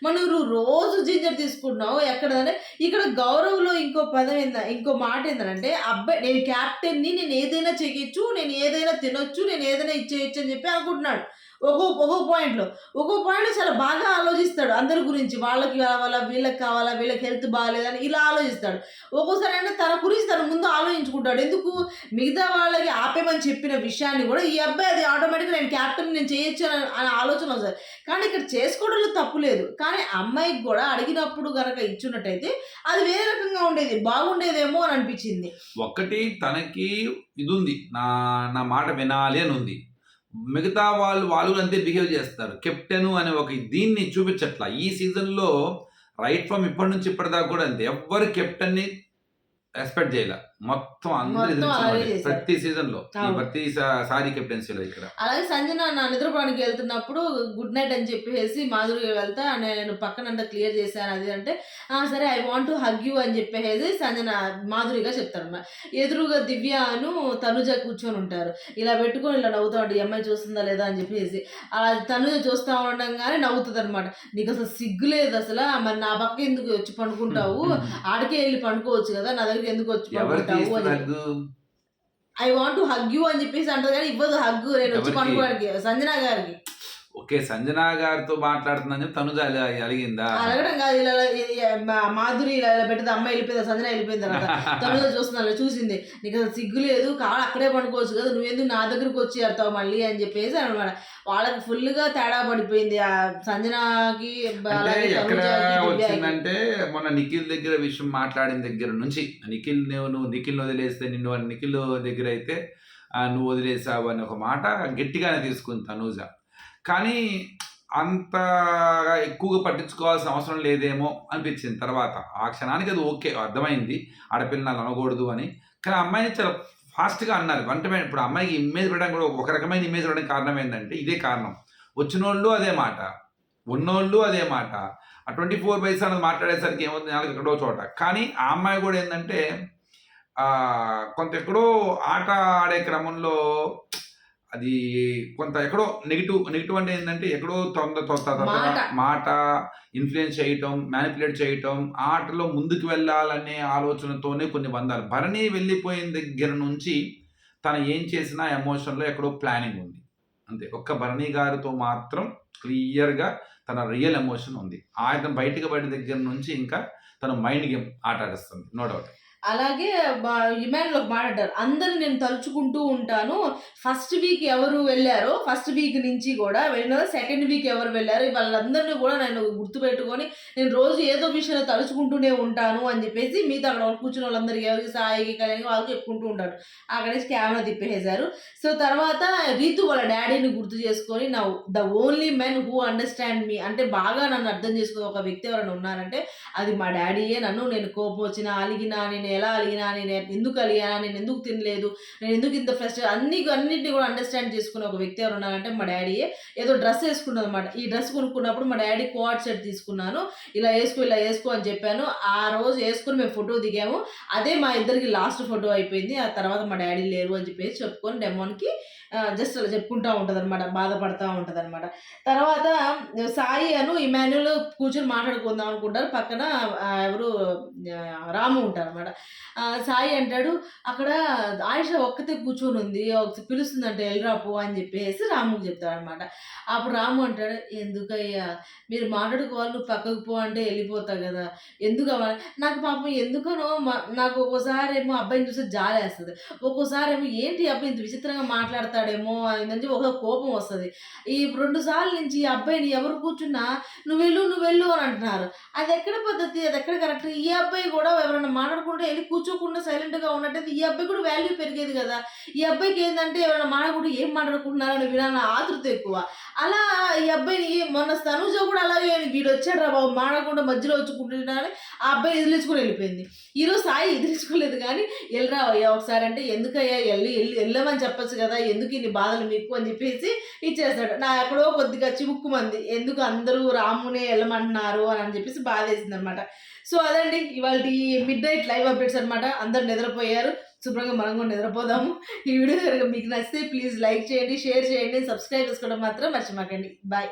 మరి నువ్వు రోజు జింజర్ తీసుకుంటున్నావు ఎక్కడంటే ఇక్కడ గౌరవ్లో ఇంకో పదం ఏందా ఇంకో మాట ఏంటంటే అబ్బాయి నేను క్యాప్టెన్ని నేను ఏదైనా చేయొచ్చు నేను ఏదైనా తినొచ్చు నేను ఏదైనా ఇచ్చేయచ్చు అని చెప్పి అనుకుంటున్నాడు. ఒక్కో ఒక్కో పాయింట్లో ఒక్కో పాయింట్లో చాలా బాగా ఆలోచిస్తాడు అందరి గురించి. వాళ్ళకి కావాలా వీళ్ళకి కావాలా వీళ్ళకి హెల్త్ బాగాలేదని ఇలా ఆలోచిస్తాడు. ఒక్కోసారి అంటే తన గురించి తన ముందు ఆలోచించుకుంటాడు. ఎందుకు? మిగతా వాళ్ళకి ఆపేమని చెప్పిన విషయాన్ని కూడా ఈ అబ్బాయి అది ఆటోమేటిక్గా నేను క్యాప్టెన్ నేను చేయొచ్చు అని అనే ఆలోచన వస్తుంది. కానీ ఇక్కడ చేసుకోవడంలో తప్పు లేదు. కానీ అమ్మాయికి కూడా అడిగినప్పుడు గనక ఇచ్చున్నట్టయితే అది వేరే రకంగా ఉండేది బాగుండేదేమో అని అనిపించింది. ఒక్కటి తనకి ఇది ఉంది. నా నా మాట వినాలి అని ఉంది. మిగతా వాళ్ళు వాళ్ళు అంతే బిహేవ్ చేస్తారు. కెప్టెన్ అనే ఒక దీన్ని చూపించట్ల. ఈ సీజన్లో రైట్ ఫ్రమ్ ఇప్పటి నుంచి ఇప్పటిదాకా కూడా అంతే. ఎవ్వరు కెప్టెన్ని రెస్పెక్ట్ చేయలే. మొత్తం అందరూ. ప్రతి సీజన్లో. ప్రతి సారి కెప్టెన్సీలో ఇక్కడ. అలాగే సంజన నా నిద్రపోవడానికి వెళ్తున్నప్పుడు గుడ్ నైట్ అని చెప్పేసి మాధురి వెళ్తా నేను పక్కనంతా క్లియర్ చేశాను అది అంటే "ఆ, సరే I want to hug you అని చెప్పేసి సంజన మాధురిగా చెప్తారు ఎదురుగా దివ్య అను తనుజ కూర్చొని ఉంటారు. ఇలా పెట్టుకొని ఇలా నవ్వుతా ఉంటాడు ఈ అమ్మాయి చూస్తుందా లేదా అని చెప్పేసి. అలా తనుజ చూస్తా ఉండగానే నవ్వుతుంది అనమాట నీకు అసలు సిగ్గు లేదు అసలు మరి నా పక్క ఎందుకు వచ్చి పండుకుంటావు? ఆడికే వెళ్ళి పండుకోవచ్చు కదా నా దగ్గరికి ఎందుకు వచ్చి ఐ వాంట్ హగ్ యూ అని చెప్పేసి అంటారు కానీ ఇవ్వదు. హగ్ నేను వచ్చి ఎవరికి? పండుకోవడానికి. సంజన గారికి. ఓకే సంజన గారితో మాట్లాడుతుందని అలి- అలిగిందా? అడగడం కాదు ఇలా మాధురి ఇలా పెట్టింది అమ్మాయి వెళ్ళిపోయింది సంజన వెళ్ళిపోయిన తర్వాత తమిళ చూస్తున్నాను చూసింది. నీకు అసలు సిగ్గు లేదు కావాలి అక్కడే పండుకోవచ్చు కదా నువ్వెందుకు నా దగ్గరకు వచ్చి వెళ్తావు మళ్ళీ అని చెప్పేసి అనమాట. వాళ్ళకి ఫుల్గా తేడా పడిపోయింది ఆ సంజనాకి. వచ్చిందంటే మొన్న నిఖిల్ దగ్గర విషయం మాట్లాడిన దగ్గర నుంచి. నిఖిల్ నువ్వు నిఖిల్ వదిలేస్తే నిన్ను నిఖిల్ దగ్గర అయితే నువ్వు వదిలేసావు అని ఒక మాట గట్టిగానే తీసుకుంది తనూజ. కానీ అంత ఎక్కువగా పట్టించుకోవాల్సిన అవసరం లేదేమో అనిపించింది తర్వాత. ఆ క్షణానికి అది ఓకే అర్థమైంది. ఆడపిల్లలు అనకూడదు అని. కానీ అమ్మాయిని చాలా ఫాస్ట్గా అన్నారు. వెంటనే ఇప్పుడు అమ్మాయికి ఇమేజ్ పెట్టడానికి కూడా ఒక రకమైన ఇమేజ్ పెట్టడం కారణం ఏంటంటే ఇదే కారణం. వచ్చిన వాళ్ళు అదే మాట. ఉన్నోళ్ళు అదే మాట. ఆ ట్వంటీ ఫోర్ బైస్ అన్నది మాట్లాడేసరికి ఏమవుతుంది? నాలుగు ఎక్కడో చోట. కానీ ఆ అమ్మాయి కూడా ఏంటంటే కొంత ఎక్కడో ఆట ఆడే క్రమంలో అది కొంత ఎక్కడో నెగిటివ్ నెగిటివ్ అంటే ఏంటంటే ఎక్కడో తొంద తొంత తొంత మాట. మాట ఇన్ఫ్లుయెన్స్ చేయటం మ్యానిపులేట్ చేయటం ఆటలో ముందుకు వెళ్ళాలనే ఆలోచనతోనే కొన్ని బంధాలు. భరణి వెళ్ళిపోయిన దగ్గర నుంచి తను ఏం చేసినా ఎమోషన్లో ఎక్కడో ప్లానింగ్ ఉంది. అంతే. ఒక్క భరణి గారితో మాత్రం క్లియర్గా తన రియల్ ఎమోషన్ ఉంది. ఆయన బయటకు పడిన దగ్గర నుంచి ఇంకా తన మైండ్ గేమ్ ఆట ఆడిస్తుంది. నో డౌట్ అలాగే ఇమాన్లో మాట్లాడారు అందరు నేను తలుచుకుంటూ ఉంటాను. ఫస్ట్ వీక్ ఎవరు వెళ్ళారో ఫస్ట్ వీక్ నుంచి కూడా వెళ్ళిన సెకండ్ వీక్ ఎవరు వెళ్ళారో వాళ్ళందరినీ కూడా నేను గుర్తుపెట్టుకొని నేను రోజు ఏదో విషయంలో తలుచుకుంటూనే ఉంటాను అని చెప్పేసి మిగతా అక్కడ కూర్చున్న వాళ్ళందరికీ ఎవరికి సాయికి కళ్యాణి వాళ్ళు చెప్పుకుంటూ ఉంటారు. అక్కడ నుంచి కెమెరా తిప్పేసారు సో తర్వాత రీతు వాళ్ళ డాడీని గుర్తు చేసుకొని నా the only men who understand me అంటే బాగా నన్ను అర్థం చేసుకుని ఒక వ్యక్తి ఎవరైనా ఉన్నారంటే అది మా డాడీయే నన్ను నేను కోపం వచ్చినా అలిగినా నేను ఎలా అలిగినా నేను ఎందుకు అలిగినా నేను ఎందుకు తినలేదు నేను ఎందుకు ఇంత ఫ్రెస్ట్ అన్ని అన్నింటినీ కూడా అండర్స్టాండ్ చేసుకునే ఒక వ్యక్తి ఎవరు ఉన్నారంటే మా డాడీయే ఏదో డ్రెస్ వేసుకున్నది అనమాట ఈ డ్రెస్ కొనుక్కున్నప్పుడు మా డాడీ కోఆర్డ్ సెట్ తీసుకున్నాను. ఇలా వేసుకో ఇలా వేసుకో అని చెప్పాను. ఆ రోజు వేసుకుని మేము ఫోటో దిగాము. అదే మా ఇద్దరికి లాస్ట్ ఫోటో అయిపోయింది. ఆ తర్వాత మా డాడీ లేరు అని చెప్పేసి చెప్పుకొని డెమోన్కి జస్ట్ అలా చెప్పుకుంటూ ఉంటుంది అనమాట బాధపడతా ఉంటుంది అనమాట తర్వాత సాయి అను ఇమాన్యుల్ కూర్చొని మాట్లాడుకుందాం అనుకుంటారు. పక్కన ఎవరు రాము ఉంటారు అనమాట సాయి అంటాడు అక్కడ ఆయుష ఒక్కతే కూర్చొని ఉంది ఒక పిలుస్తుందంటే వెళ్ళరా పో అని చెప్పేసి రాముకి చెప్తాడు అనమాట అప్పుడు రాము అంటాడు ఎందుకయ్యా మీరు మాట్లాడుకోవాలి నువ్వు పక్కకు పో అంటే వెళ్ళిపోతావు కదా. ఎందుకు అవ్వాలి? నాకు పాపం ఎందుకనో మా- నాకు ఒక్కోసారి ఏమో అబ్బాయిని చూస్తే జాలేస్తుంది. ఒక్కోసారి ఏమో ఏంటి అబ్బాయి ఇంత విచిత్రంగా మాట్లాడతాడేమో అని ఒక కోపం వస్తుంది. ఈ రెండు సార్లు నుంచి ఈ అబ్బాయిని ఎవరు కూర్చున్నా నువ్వు వెళ్ళు నువ్వు వెళ్ళు అని అంటున్నారు. అది ఎక్కడ పద్ధతి? అది ఎక్కడ కరెక్ట్? ఈ అబ్బాయి కూడా ఎవరైనా మాట్లాడుకుంటే వెళ్ళి కూర్చోకుండా సైలెంట్గా ఉన్నట్టయితే ఈ అబ్బాయి కూడా వాల్యూ పెరిగేది కదా. ఈ అబ్బాయికి ఏంటంటే ఎవరైనా మాట్లాడుకుంటే ఏం మాట్లాడుకుంటున్నారని వినాలని ఆతృత ఎక్కువ. అలా ఈ అబ్బాయిని మొన్న తనుజ కూడా అలాగే వీడు వచ్చాడు రా బాబు మాడకుండా మధ్యలో వచ్చుకుంటున్నారని ఆ అబ్బాయి వదిలేసుకుని వెళ్ళిపోయింది. ఈరోజు సాయి ఎదిరించుకోలేదు కానీ వెళ్ళరా అయ్యా ఒకసారి అంటే ఎందుకయ్యా వెళ్ళి వెళ్ళి వెళ్ళమని చెప్పొచ్చు కదా ఎందుకు ఇన్ని బాధలు మీకు? అని చెప్పేసి ఇచ్చేస్తాడు. నా ఎక్కడో కొద్దిగా చివుక్కుమంది ఎందుకు అందరూ రామునే వెళ్ళమంటున్నారు అని అని చెప్పేసి బాధ వేసింది అనమాట సో అదండి. ఇవాళ మిడ్ నైట్ లైవ్ అప్డేట్స్ అనమాట అందరు నిద్రపోయారు. శుభ్రంగా మనం కూడా నిద్రపోదాము. ఈ వీడియో కనుక మీకు నచ్చితే ప్లీజ్ లైక్ చేయండి షేర్ చేయండి సబ్స్క్రైబ్ చేసుకోవడం మాత్రం మర్చిపోకండి. బాయ్.